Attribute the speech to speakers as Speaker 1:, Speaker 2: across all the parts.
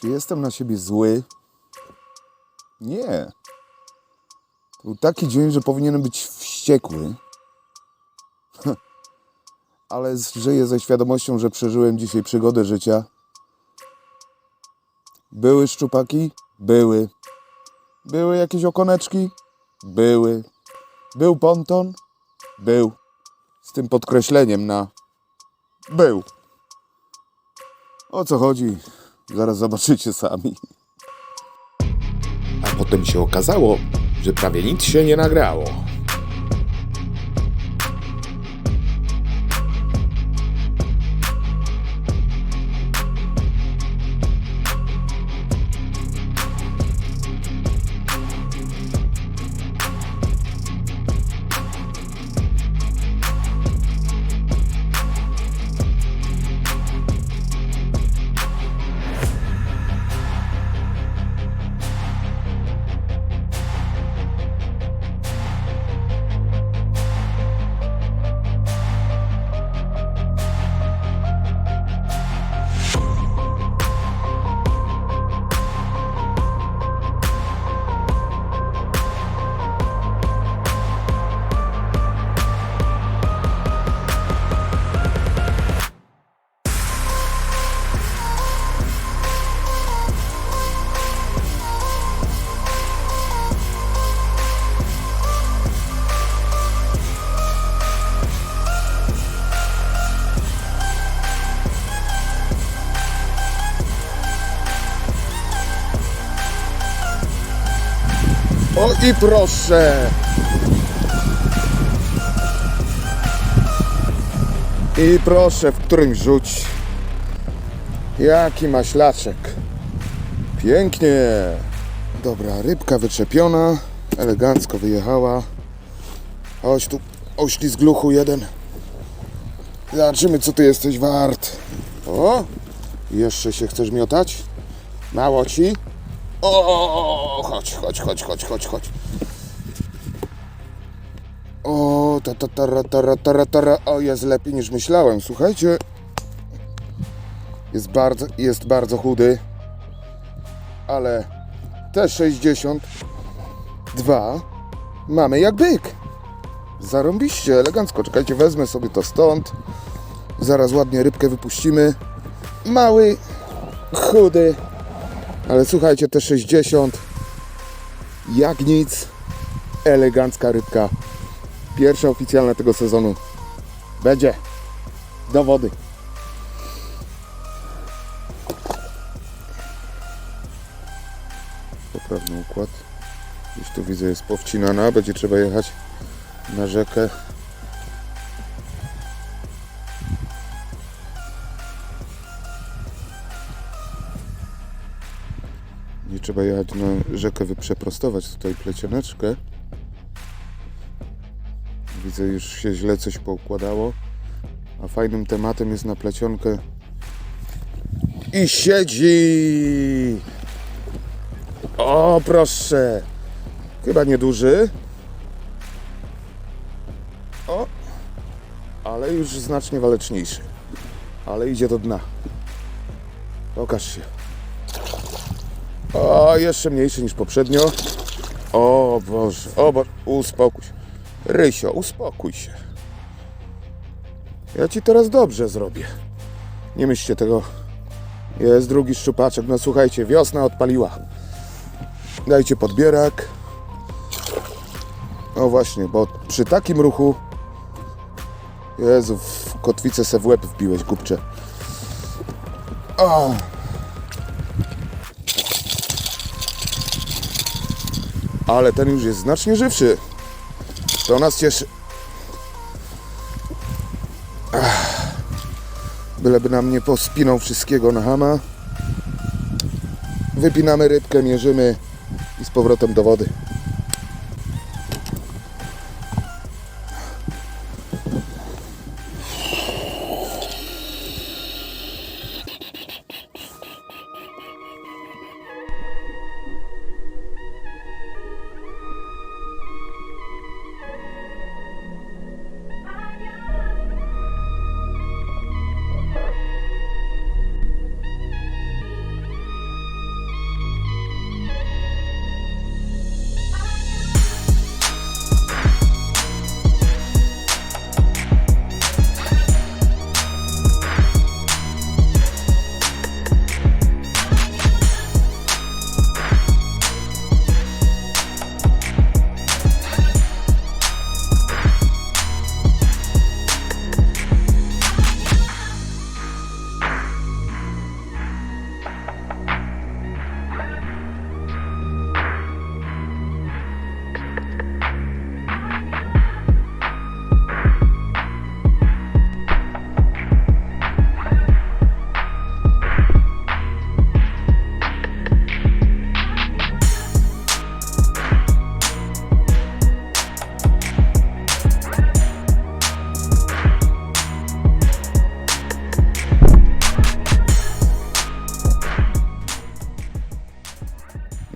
Speaker 1: Czy jestem na siebie zły? Nie. To był taki dzień, że powinienem być wściekły. Ale żyję ze świadomością, że przeżyłem dzisiaj przygodę życia. Były szczupaki? Były. Były jakieś okoneczki? Były. Był ponton? Był. Z tym podkreśleniem na był. O co chodzi? Zaraz zobaczycie sami.
Speaker 2: A potem się okazało, że prawie nic się nie nagrało.
Speaker 1: I proszę! I proszę, w którym rzuć. Jaki maślaczek. Pięknie. Dobra, rybka wyczepiona. Elegancko wyjechała. Chodź tu, oślizgluchu jeden. Zobaczymy, co ty jesteś wart. O! Jeszcze się chcesz miotać? Mało ci? O, chodź, chodź, chodź, chodź, chodź, chodź. O, ta, ta, tara, tara, tara, tara. O, jest lepiej niż myślałem. Słuchajcie. Jest bardzo, jest bardzo chudy. Ale te 62 mamy jak byk. Zarąbiście, elegancko. Czekajcie, wezmę sobie to stąd. Zaraz ładnie rybkę wypuścimy. Mały, chudy. Ale słuchajcie, te 60 jak nic, elegancka rybka. Pierwsza oficjalna tego sezonu. Będzie do wody. Poprawny układ. Gdzieś tu widzę jest powcinana, będzie trzeba jechać na rzekę. Trzeba jechać na rzekę wyprzeprostować tutaj plecioneczkę. Widzę, już się źle coś poukładało. A fajnym tematem jest na plecionkę. I siedzi! O, proszę! Chyba nieduży. O! Ale już znacznie waleczniejszy. Ale idzie do dna. Pokaż się. O, jeszcze mniejszy niż poprzednio. O Boże, o Boże, uspokój się. Rysio, uspokój się. Ja ci teraz dobrze zrobię. Nie myślcie tego. Jest drugi szczupaczek. No słuchajcie, wiosna odpaliła. Dajcie podbierak. No właśnie, bo przy takim ruchu... Jezu, w kotwicę se w łeb wbiłeś, głupcze. O. Ale ten już jest znacznie żywszy. To nas cieszy. Ach. Byleby nam nie pospinął wszystkiego na hama. Wypinamy rybkę, mierzymy i z powrotem do wody.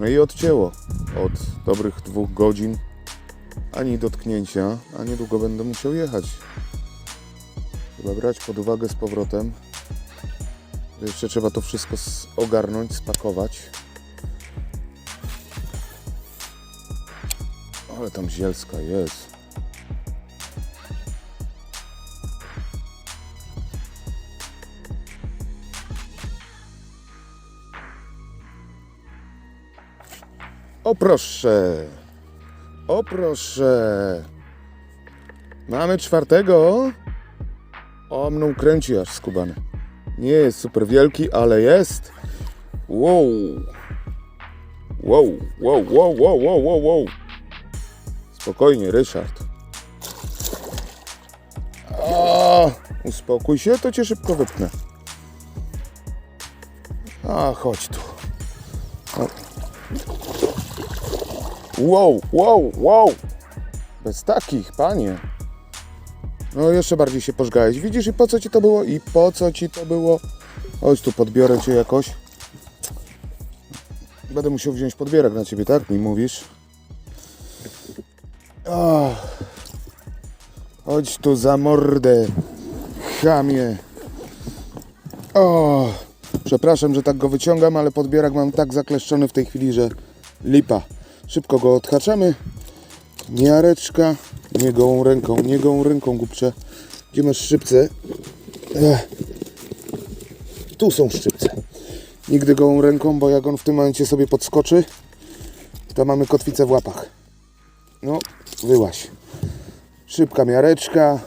Speaker 1: No i odcięło od dobrych dwóch godzin ani dotknięcia, a niedługo będę musiał jechać. Trzeba brać pod uwagę z powrotem. Jeszcze trzeba to wszystko ogarnąć, spakować. Ale tam zielska jest. O proszę. O proszę. Mamy czwartego. O, mną kręci aż skubany. Nie jest super wielki, ale jest. Wow. Wow, wow, wow, wow, wow, wow, wow. Spokojnie, Ryszard. O, uspokój się, to cię szybko wypnę. A, chodź tu. O. Wow, wow, wow. Bez takich, panie. No jeszcze bardziej się pożgałeś. Widzisz i po co ci to było? I po co ci to było? Chodź tu, podbiorę cię jakoś. Będę musiał wziąć podbierak na ciebie, tak mi mówisz? O, chodź tu za mordę, chamie. O, przepraszam, że tak go wyciągam, ale podbierak mam tak zakleszczony w tej chwili, że lipa. Szybko go odhaczamy. Miareczka. Nie gołą ręką, nie gołą ręką, głupcze. Gdzie masz szczypce? Ech. Tu są szczypce. Nigdy gołą ręką, bo jak on w tym momencie sobie podskoczy, to mamy kotwicę w łapach. No, wyłaś. Szybka miareczka.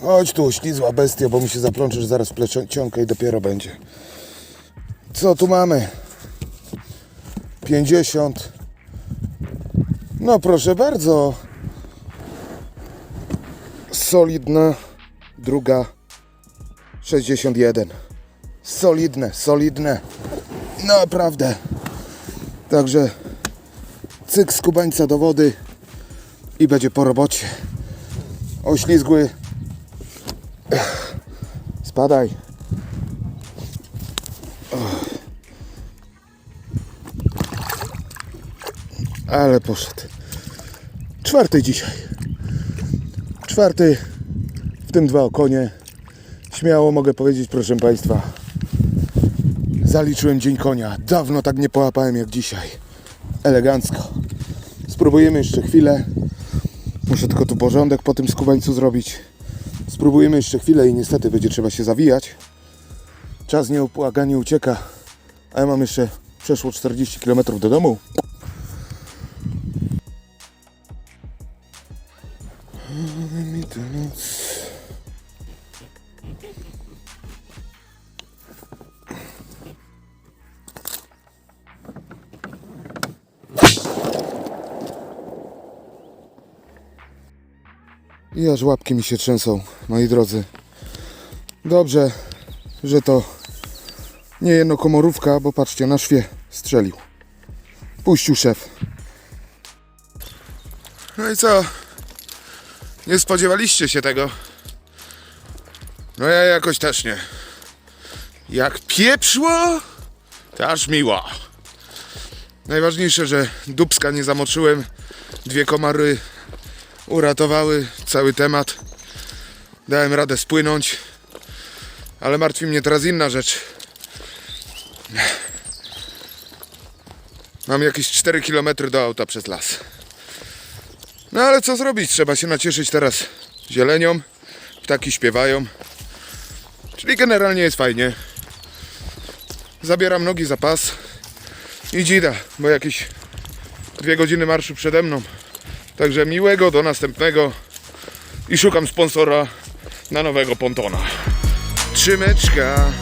Speaker 1: Chodź tu, ślizła bestia, bo mi się zaplączysz zaraz w plecionkę i dopiero będzie. Co tu mamy? 50. No proszę bardzo. Solidna. Druga. 61. Solidne, solidne. Naprawdę. Także cyk z kubańca do wody i będzie po robocie. Oślizgły. Spadaj. Ale poszedł. Czwarty dzisiaj. Czwarty, w tym dwa okonie. Śmiało mogę powiedzieć, proszę Państwa, zaliczyłem dzień konia. Dawno tak nie połapałem jak dzisiaj. Elegancko. Spróbujemy jeszcze chwilę. Muszę tylko tu porządek po tym skubańcu zrobić. Spróbujemy jeszcze chwilę i niestety będzie trzeba się zawijać. Czas nieubłaganie ucieka, a ja mam jeszcze przeszło 40 km do domu. Tę noc. I aż łapki mi się trzęsą, moi drodzy. Dobrze, że to nie jednokomorówka, bo patrzcie, na szwie strzelił. Puścił szef. No i co? Nie spodziewaliście się tego. No ja jakoś też nie. Jak pieprzło, to aż miło. Najważniejsze, że dubska nie zamoczyłem. Dwie komary uratowały cały temat. Dałem radę spłynąć. Ale martwi mnie teraz inna rzecz. Mam jakieś 4 km do auta przez las. No ale co zrobić? Trzeba się nacieszyć teraz zielenią. Ptaki śpiewają. Czyli generalnie jest fajnie. Zabieram nogi za pas. I dzida, bo jakieś dwie godziny marszu przede mną. Także miłego do następnego. I szukam sponsora na nowego pontona. Trzymeczka.